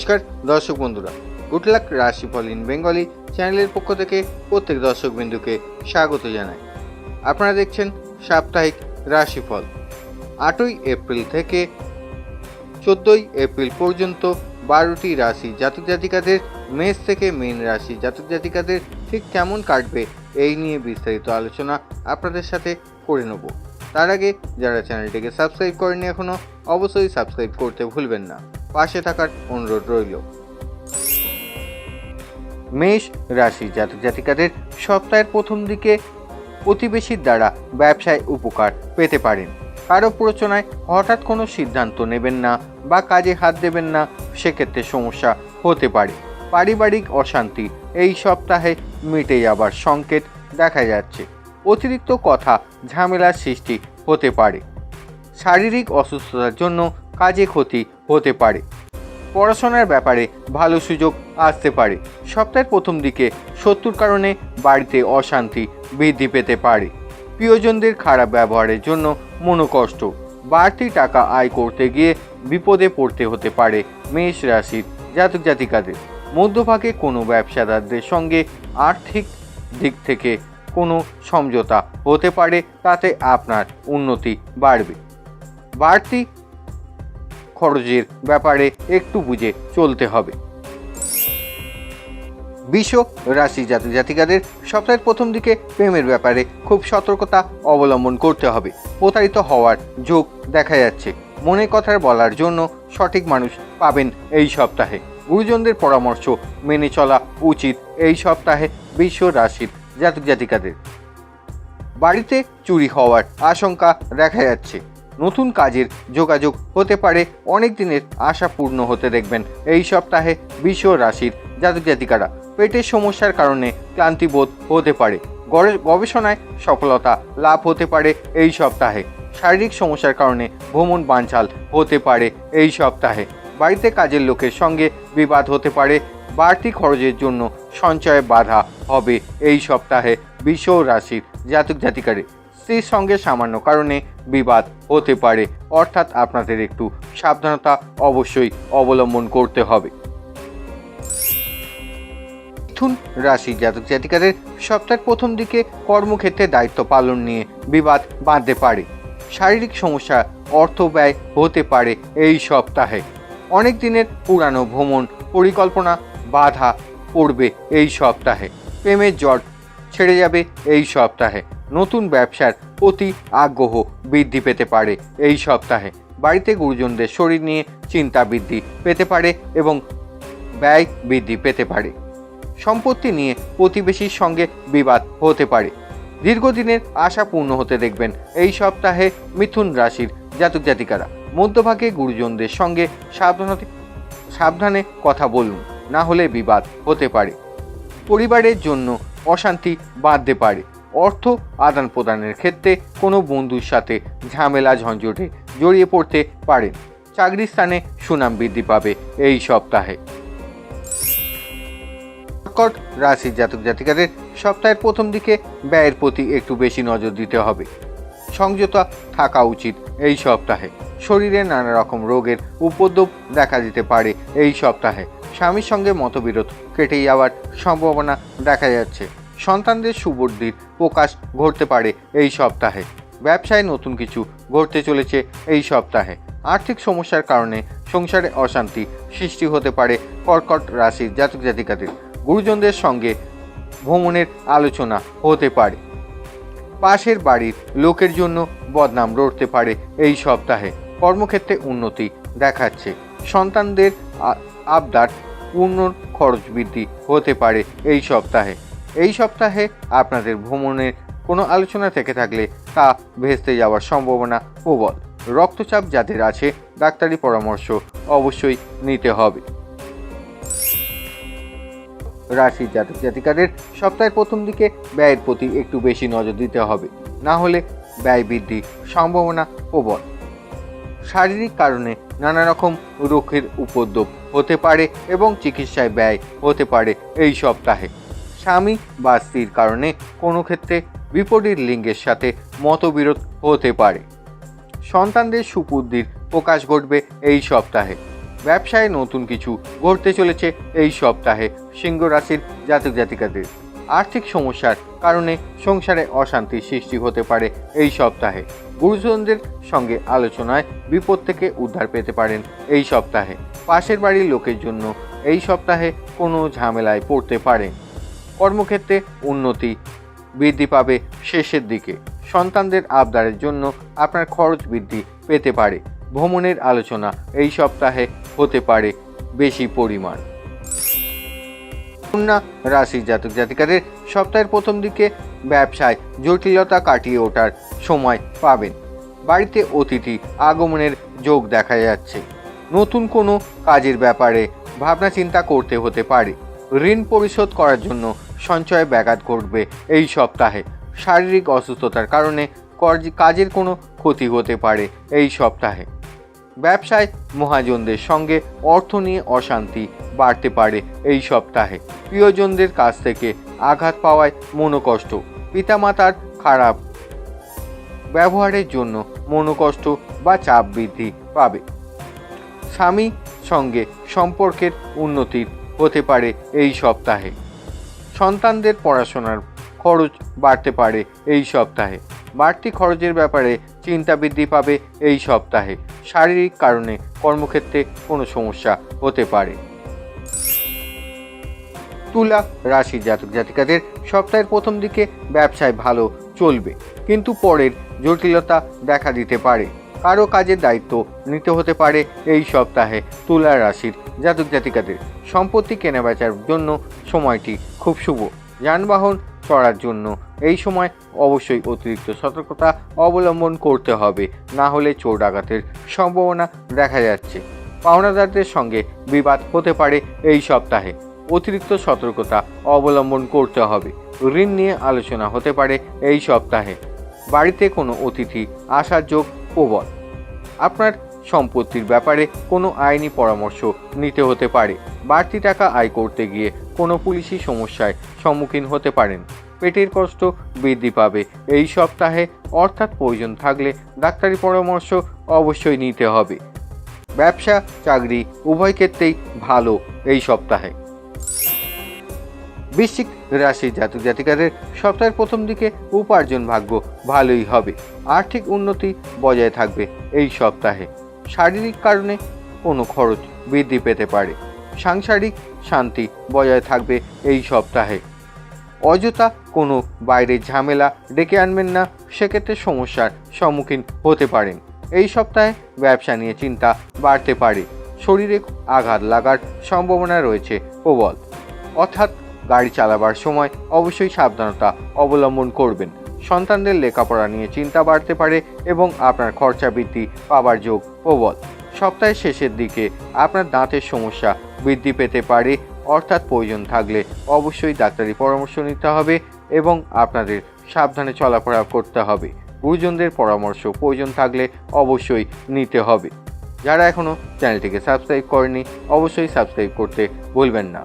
নমস্কার, দর্শক বন্ধুরা। গুড লাক রাশিফল ইন বেঙ্গলি চ্যানেলের পক্ষ থেকে প্রত্যেক দর্শক বিন্দুকে স্বাগত জানাই। আপনারা দেখছেন সাপ্তাহিক রাশিফল। আটই এপ্রিল থেকে চোদ্দোই এপ্রিল পর্যন্ত বারোটি রাশি জাতক জাতিকাদের মেষ থেকে মীন রাশি জাতক জাতিকাদের ঠিক কেমন কাটবে এই নিয়ে বিস্তারিত আলোচনা আপনাদের সাথে করে নেব। তার আগে যারা চ্যানেলটিকে সাবস্ক্রাইব করেনি এখনও অবশ্যই সাবস্ক্রাইব করতে ভুলবেন না। পাশে থাকার অনুরোধ রইল। মেষ রাশি জাতক জাতিকাদের সপ্তাহের প্রথম দিকে প্রতিবেশীর দ্বারা ব্যবসায় উপকার পেতে পারেন। কারও প্ররোচনায় হঠাৎ কোনো সিদ্ধান্ত নেবেন না বা কাজে হাত দেবেন না, সেক্ষেত্রে সমস্যা হতে পারে। পারিবারিক অশান্তি এই সপ্তাহে মিটে যাবার সংকেত দেখা যাচ্ছে। অতিরিক্ত কথা, ঝামেলার সৃষ্টি হতে পারে। শারীরিক অসুস্থতার জন্য কাজে ক্ষতি হতে পারে। পড়াশোনার ব্যাপারে ভালো সুযোগ আসতে পারে। সপ্তাহের প্রথম দিকে শত্রুর কারণে বাড়িতে অশান্তি বৃদ্ধি পেতে পারে। প্রিয়জনদের খারাপ ব্যবহারের জন্য মনোকষ্ট। বাড়তি টাকা আয় করতে গিয়ে বিপদে পড়তে হতে পারে মেষ রাশির জাতক জাতিকাদের। মধ্যভাগে কোনো ব্যবসাদারদের সঙ্গে আর্থিক দিক থেকে কোনো সমঝোতা হতে পারে, তাতে আপনার উন্নতি বাড়বে। বাড়তি খরচের ব্যাপারে একটু বুঝে চলতে হবে। বিশ্ব রাশি জাতক জাতিকাদের সপ্তাহের প্রথম দিকে প্রেমের ব্যাপারে খুব সতর্কতা অবলম্বন করতে হবে। প্রতারিত হওয়ার যোগ দেখা যাচ্ছে। মনে কথার বলার জন্য সঠিক মানুষ পাবেন এই সপ্তাহে। গুরুজনদের পরামর্শ মেনে চলা উচিত এই সপ্তাহে বিশ্ব রাশির জাতক জাতিকাদের। বাড়িতে চুরি হওয়ার আশঙ্কা দেখা যাচ্ছে। নতুন কাজের যোগাযোগ হতে পারে, অনেক দিনের আশা পূর্ণ হতে দেখবেন। এই সপ্তাহে বিশ্ব রাশির জাতক জাতিকারা পেটের সমস্যার কারণে ক্লান্তিবোধ হতে পারে। গবেষণায় সফলতা লাভ হতে পারে এই সপ্তাহে। শারীরিক সমস্যার কারণে ভ্রমণ বানচাল হতে পারে এই সপ্তাহে। বাড়িতে কাজের লোকের সঙ্গে বিবাদ হতে পারে। বাড়তি খরচের জন্য সঞ্চয়ে বাধা হবে এই সপ্তাহে বিশ্ব রাশির জাতক জাতিকারে স্ত্রীর সঙ্গে সামান্য কারণে বিবাদ হতে পারে। অর্থাৎ আপনাদের একটু সাবধানতা অবশ্যই অবলম্বন করতে হবে। মিথুন রাশি জাতক জাতিকাদের সপ্তাহের প্রথম দিকে কর্মক্ষেত্রে দায়িত্ব পালন নিয়ে বিবাদ বাঁধতে পারে। শারীরিক সমস্যা, অর্থ ব্যয় হতে পারে এই সপ্তাহে। অনেক দিনের পুরানো ভ্রমণ পরিকল্পনা বাধা পড়বে এই সপ্তাহে। প্রেমের জ্বর ছেড়ে যাবে এই সপ্তাহে। নতুন ব্যবসার প্রতি আগ্রহ বৃদ্ধি পেতে পারে এই সপ্তাহে। বাড়িতে গুরুজনদের শরীর নিয়ে চিন্তা বৃদ্ধি পেতে পারে এবং ব্যয় বৃদ্ধি পেতে পারে। সম্পত্তি নিয়ে প্রতিবেশীর সঙ্গে বিবাদ হতে পারে। দীর্ঘদিনের আশা পূর্ণ হতে দেখবেন এই সপ্তাহে মিথুন রাশির জাতক জাতিকারা। মধ্যভাগে গুরুজনদের সঙ্গে সাবধানতা সাবধানে কথা বলুন, না হলে বিবাদ হতে পারে। পরিবারের জন্য অশান্তি বাঁধতে পারে। অর্থ আদান প্রদানের ক্ষেত্রে কোনো বন্ধুর সাথে ঝামেলা ঝঞ্ঝটে জড়িয়ে পড়তে পারেন চাকরির স্থানে সুনাম বৃদ্ধি পাবে এই সপ্তাহে। কর্কট রাশির জাতক জাতিকাদের সপ্তাহের প্রথম দিকে ব্যয়ের প্রতি একটু বেশি নজর দিতে হবে। সংযত থাকা উচিত এই সপ্তাহে। শরীরে নানা রকম রোগের উপদ্রব দেখা দিতে পারে এই সপ্তাহে। স্বামীর সঙ্গে মতবিরোধ কেটে যাওয়ার সম্ভাবনা দেখা যাচ্ছে। সন্তানদের সুবুদ্ধির প্রকাশ ঘটতে পারে এই সপ্তাহে। ব্যবসায় নতুন কিছু ঘটতে চলেছে এই সপ্তাহে। আর্থিক সমস্যার কারণে সংসারে অশান্তি সৃষ্টি হতে পারে কর্কট রাশির জাতক জাতিকাদের। গুরুজনদের সঙ্গে ভ্রমণের আলোচনা হতে পারে। পাশের বাড়ির লোকের জন্য বদনাম রড়তে পারে এই সপ্তাহে। কর্মক্ষেত্রে উন্নতি দেখাচ্ছে। সন্তানদের আবদার পূর্ণ খরচ বৃদ্ধি হতে পারে এই সপ্তাহে। এই সপ্তাহে আপনাদের ভ্রমণের কোনো আলোচনা থেকে থাকলে তা ভেস্তে যাওয়ার সম্ভাবনা প্রবল। রক্তচাপ যাদের আছে, ডাক্তারি পরামর্শ অবশ্যই নিতে হবে। রাশি জাতক জাতিকাদের সপ্তাহের প্রথম দিকে ব্যয়ের প্রতি একটু বেশি নজর দিতে হবে। না হলে ব্যয় বৃদ্ধি সম্ভাবনা প্রবল। শারীরিক কারণে নানা রকম রোগের উপদ্রব হতে পারে এবং চিকিৎসায় ব্যয় হতে পারে এই সপ্তাহে। স্বামী বা স্ত্রীর কারণে কোনো ক্ষেত্রে বিপরীত লিঙ্গের সাথে মতবিরোধ হতে পারে। সন্তানদের সুবুদ্ধির প্রকাশ ঘটবে এই সপ্তাহে। ব্যবসায় নতুন কিছু ঘটতে চলেছে এই সপ্তাহে সিংহ রাশির জাতক জাতিকাদের। আর্থিক সমস্যার কারণে সংসারে অশান্তির সৃষ্টি হতে পারে এই সপ্তাহে। গুরুজনদের সঙ্গে আলোচনায় বিপদ থেকে উদ্ধার পেতে পারেন এই সপ্তাহে। পাশের বাড়ির লোকের জন্য এই সপ্তাহে কোনো ঝামেলায় পড়তে পারেন। কর্মক্ষেত্রে উন্নতি বৃদ্ধি পাবে শেষের দিকে। সন্তানদের আবদারের জন্য আপনার খরচ বৃদ্ধি পেতে পারে। ভ্রমণের আলোচনা এই সপ্তাহে হতে পারে বেশি পরিমাণ। কন্যা রাশির জাতক জাতিকাদের সপ্তাহের প্রথম দিকে ব্যবসায় জটিলতা কাটিয়ে ওঠার সময় পাবেন। বাড়িতে অতিথি আগমনের যোগ দেখা যাচ্ছে। নতুন কোনো কাজের ব্যাপারে ভাবনা চিন্তা করতে হতে পারে। ঋণ পরিশোধ করার জন্য সঞ্চয় ব্যাঘাত ঘটবে এই সপ্তাহে। শারীরিক অসুস্থতার কারণে কাজের কোনো ক্ষতি হতে পারে এই সপ্তাহে। ব্যবসায় মহাজনদের সঙ্গে অর্থ নিয়ে অশান্তি বাড়তে পারে এই সপ্তাহে। প্রিয়জনদের কাছ থেকে আঘাত পাওয়ায় মনোকষ্ট, পিতামাতার খারাপ ব্যবহারের জন্য মনোকষ্ট বা চাপ বৃদ্ধি পাবে। স্বামী সঙ্গে সম্পর্কের উন্নতি হতে পারে এই সপ্তাহে। সন্তানদের পড়াশোনার খরচ বাড়তে পারে এই সপ্তাহে। বাড়তি খরচের ব্যাপারে চিন্তা বৃদ্ধি পাবে এই সপ্তাহে। শারীরিক কারণে কর্মক্ষেত্রে কোনো সমস্যা হতে পারে। তুলা রাশি জাতক জাতিকাদের সপ্তাহের প্রথম দিকে ব্যবসায় ভালো চলবে, কিন্তু পরের জটিলতা দেখা দিতে পারে। কারও কাজের দায়িত্ব নিতে হতে পারে এই সপ্তাহে তুলা রাশির জাতক জাতিকাদের। সম্পত্তি কেনাবেচার জন্য সময়টি খুব শুভ। যানবাহন চড়ার জন্য এই সময় অবশ্যই অতিরিক্ত সতর্কতা অবলম্বন করতে হবে, না হলে চোর ডাকাতের সম্ভাবনা দেখা যাচ্ছে। পাওনাদারদের সঙ্গে বিবাদ হতে পারে এই সপ্তাহে। অতিরিক্ত সতর্কতা অবলম্বন করতে হবে। ঋণ নিয়ে আলোচনা হতে পারে এই সপ্তাহে। বাড়িতে কোনো অতিথি আসার যোগ প্রবল। আপনার সম্পত্তির ব্যাপারে কোনো আইনি পরামর্শ নিতে হতে পারে। বাড়তি টাকা আয় করতে গিয়ে কোনো পুলিশি সমস্যায় সম্মুখীন হতে পারেন। পেটের কষ্ট বৃদ্ধি পাবে এই সপ্তাহে অর্থাৎ প্রয়োজন থাকলে ডাক্তারি পরামর্শ অবশ্যই নিতে হবে। ব্যবসা, চাকরি উভয় ক্ষেত্রেই ভালো এই সপ্তাহে। বৃশ্চিক রাশির জাতক জাতিকাদের সপ্তাহের প্রথম দিকে উপার্জন ভাগ্য ভালোই হবে। আর্থিক উন্নতি বজায় থাকবে এই সপ্তাহে। শারীরিক কারণে কোনো খরচ বৃদ্ধি পেতে পারে। সাংসারিক শান্তি বজায় থাকবে এই সপ্তাহে। অযথা কোনো বাইরের ঝামেলা ডেকে আনবেন না, সেক্ষেত্রে সমস্যার সম্মুখীন হতে পারেন। এই সপ্তাহে ব্যবসা নিয়ে চিন্তা বাড়তে পারে। শরীরে আঘাত লাগার সম্ভাবনা রয়েছে প্রবল। অর্থাৎ গাড়ি চালাবার সময় অবশ্যই সাবধানতা অবলম্বন করবেন। সন্তানদের লেখাপড়া নিয়ে চিন্তা বাড়তে পারে এবং আপনার খরচা বৃদ্ধি পাবার যোগ প্রবল। সপ্তাহের শেষের দিকে আপনার দাঁতের সমস্যা বৃদ্ধি পেতে পারে, অর্থাৎ প্রয়োজন থাকলে অবশ্যই ডাক্তারি পরামর্শ নিতে হবে এবং আপনাদের সাবধানে চলাফেরা করতে হবে। গুরুজনদের পরামর্শ প্রয়োজন থাকলে অবশ্যই নিতে হবে। যারা এখনও চ্যানেলটিকে সাবস্ক্রাইব করেনি অবশ্যই সাবস্ক্রাইব করতে ভুলবেন না।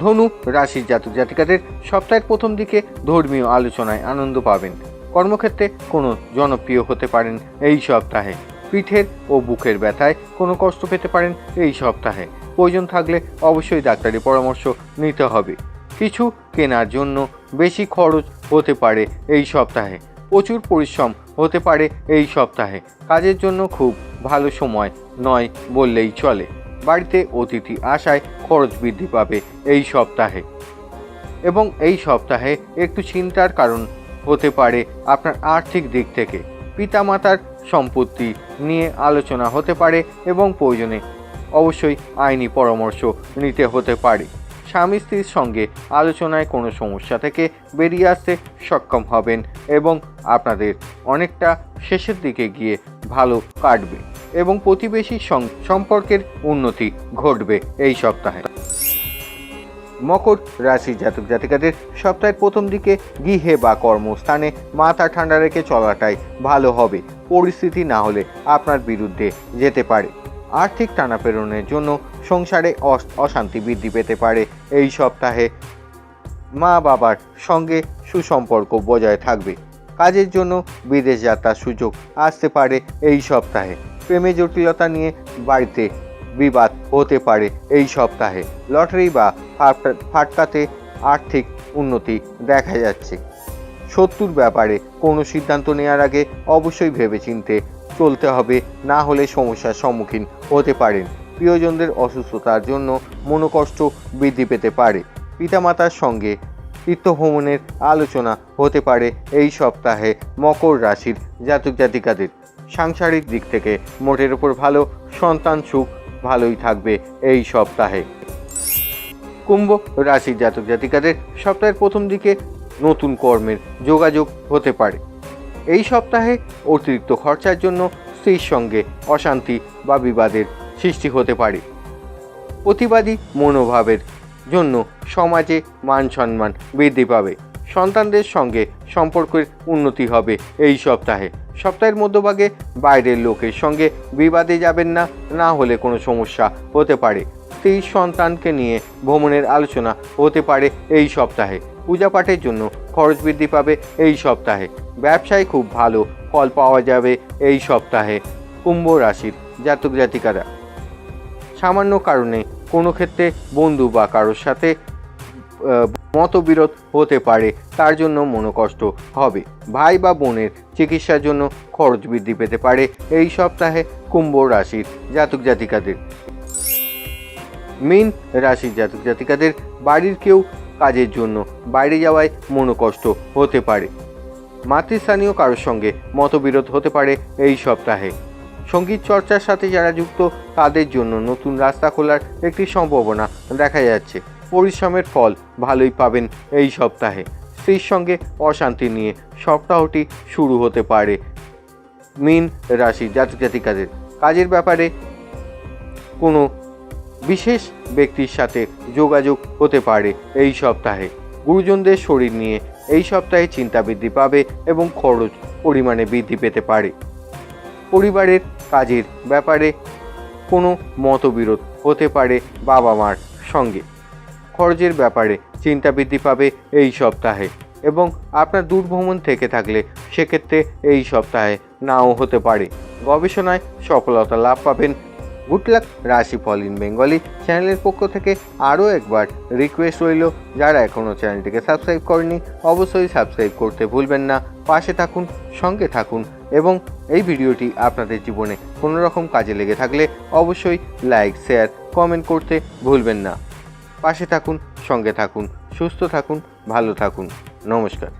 ধনু রাশির জাতক জাতিকাদের সপ্তাহের প্রথম দিকে ধর্মীয় আলোচনায় আনন্দ পাবেন। কর্মক্ষেত্রে কোনো জনপ্রিয় হতে পারেন এই সপ্তাহে। পিঠের ও বুকের ব্যথায় কোনো কষ্ট পেতে পারেন এই সপ্তাহে। প্রয়োজন থাকলে অবশ্যই ডাক্তারি পরামর্শ নিতে হবে। কিছু কেনার জন্য বেশি খরচ হতে পারে এই সপ্তাহে। প্রচুর পরিশ্রম হতে পারে এই সপ্তাহে। কাজের জন্য খুব ভালো সময় নয় বললেই চলে। বাড়িতে অতিথি আসায় খরচ বৃদ্ধি পাবে এই সপ্তাহে। এবং এই সপ্তাহে একটু চিন্তার কারণ হতে পারে আপনার আর্থিক দিক থেকে। পিতামাতার সম্পত্তি নিয়ে আলোচনা হতে পারে এবং প্রয়োজনে অবশ্যই আইনি পরামর্শ নিতে হতে পারে। স্বামী স্ত্রীর সঙ্গে আলোচনায় কোনো সমস্যা থেকে বেরিয়ে আসতে সক্ষম হবেন এবং আপনাদের অনেকটা শেষের দিকে গিয়ে ভালো কাটবে। এবং প্রতিবেশীর সম্পর্কের উন্নতি ঘটবে এই সপ্তাহে। মকর রাশি জাতক জাতিকাদের সপ্তাহের প্রথম দিকে গৃহে বা কর্মস্থানে মাথা ঠান্ডা রেখে চলাটাই ভালো হবে। পরিস্থিতি না হলে আপনার বিরুদ্ধে যেতে পারে। আর্থিক টানা টানাপেরণের জন্য সংসারে অশান্তি বৃদ্ধি পেতে পারে এই সপ্তাহে। মা বাবার সঙ্গে সুসম্পর্ক বজায় থাকবে। কাজের জন্য বিদেশ যাত্রার সুযোগ আসতে পারে এই সপ্তাহে। প্রেমে জটিলতা নিয়ে বাড়িতে বিবাদ হতে পারে এই সপ্তাহে। লটারি বা ফাট- ফাটকাতে আর্থিক উন্নতি দেখা যাচ্ছে। শত্রুর ব্যাপারে কোনো সিদ্ধান্ত নেওয়ার আগে অবশ্যই ভেবেচিন্তে চলতে হবে, না হলে সমস্যার সম্মুখীন হতে পারেন। প্রিয়জনদের অসুস্থতার জন্য মনোকষ্ট বৃদ্ধি পেতে পারে। পিতামাতার সঙ্গে তীর্থভ্রমণের আলোচনা হতে পারে এই সপ্তাহে মকর রাশির জাতক জাতিকাদের সাংসারিক দিক থেকে মোটের ওপর ভালো, সন্তান সুখ ভালোই থাকবে এই সপ্তাহে। কুম্ভ রাশির জাতক জাতিকাদের সপ্তাহের প্রথম দিকে নতুন কর্মের যোগাযোগ হতে পারে। এই সপ্তাহে অতিরিক্ত খরচার জন্য স্ত্রীর সঙ্গে অশান্তি বা বিবাদের সৃষ্টি হতে পারে। প্রতিবাদী মনোভাবের জন্য সমাজে মান সম্মান বৃদ্ধি পাবে। সন্তানদের সঙ্গে সম্পর্কের উন্নতি হবে এই সপ্তাহে। সপ্তাহের মধ্যভাগে বাইরের লোকের সঙ্গে বিবাদে যাবেন না না হলে কোনো সমস্যা হতে পারে। স্ত্রী সন্তানকে নিয়ে ভ্রমণের আলোচনা হতে পারে এই সপ্তাহে। পূজা পাঠের জন্য খরচ বৃদ্ধি পাবে এই সপ্তাহে। ব্যবসায় খুব ভালো ফল পাওয়া যাবে এই সপ্তাহে কুম্ভ রাশির জাতক জাতিকারা সামান্য কারণে কোনো ক্ষেত্রে বন্ধু বা কারোর সাথে মতবিরোধ হতে পারে, তার জন্য মনোকষ্ট হবে। ভাই বা বোনের চিকিৎসার জন্য খরচ বৃদ্ধি পেতে পারে এই সপ্তাহে কুম্ভ রাশির জাতক জাতিকাদের। মিন রাশির জাতক জাতিকাদের বাড়ির কেউ কাজের জন্য বাইরে যাওয়ায় মনোকষ্ট হতে পারে। মাতৃস্থানীয় কারোর সঙ্গে মতবিরোধ হতে পারে এই সপ্তাহে। সংগীত চর্চার সাথে যারা যুক্ত, তাদের জন্য নতুন রাস্তা খোলার একটি সম্ভাবনা দেখা যাচ্ছে। পরিশ্রমের ফল ভালোই পাবেন এই সপ্তাহে। স্ত্রীর সঙ্গে অশান্তি নিয়ে সপ্তাহটি শুরু হতে পারে মিন রাশি জাতক জাতিকাদের। কাজের ব্যাপারে কোনো বিশেষ ব্যক্তির সাথে যোগাযোগ হতে পারে এই সপ্তাহে। গুরুজনদের শরীর নিয়ে এই সপ্তাহে চিন্তা বৃদ্ধি পাবে এবং খরচ পরিমাণে বৃদ্ধি পেতে পারে। পরিবারের কাজের ব্যাপারে কোনো মতবিরোধ হতে পারে বাবা মার সঙ্গে। খরচের ব্যাপারে চিন্তা বৃদ্ধি পাবে এই সপ্তাহে এবং আপনার দূরভ্রমণ থেকে থাকলে সেক্ষেত্রে এই সপ্তাহে নাও হতে পারে। গবেষণায় সফলতা লাভ পাবেন গুড লাক রাশিফল ইন বেঙ্গলি চ্যানেলের পক্ষ থেকে আরও একবার রিকোয়েস্ট রইল, যারা এখনও চ্যানেলটিকে সাবস্ক্রাইব করেনি অবশ্যই সাবস্ক্রাইব করতে ভুলবেন না। পাশে থাকুন, সঙ্গে থাকুন এবং এই ভিডিওটি আপনাদের জীবনে কোনো রকম কাজে লেগে থাকলে অবশ্যই লাইক, শেয়ার, কমেন্ট করতে ভুলবেন না। পাশে থাকুন সঙ্গে থাকুন সুস্থ থাকুন ভালো থাকুন। নমস্কার।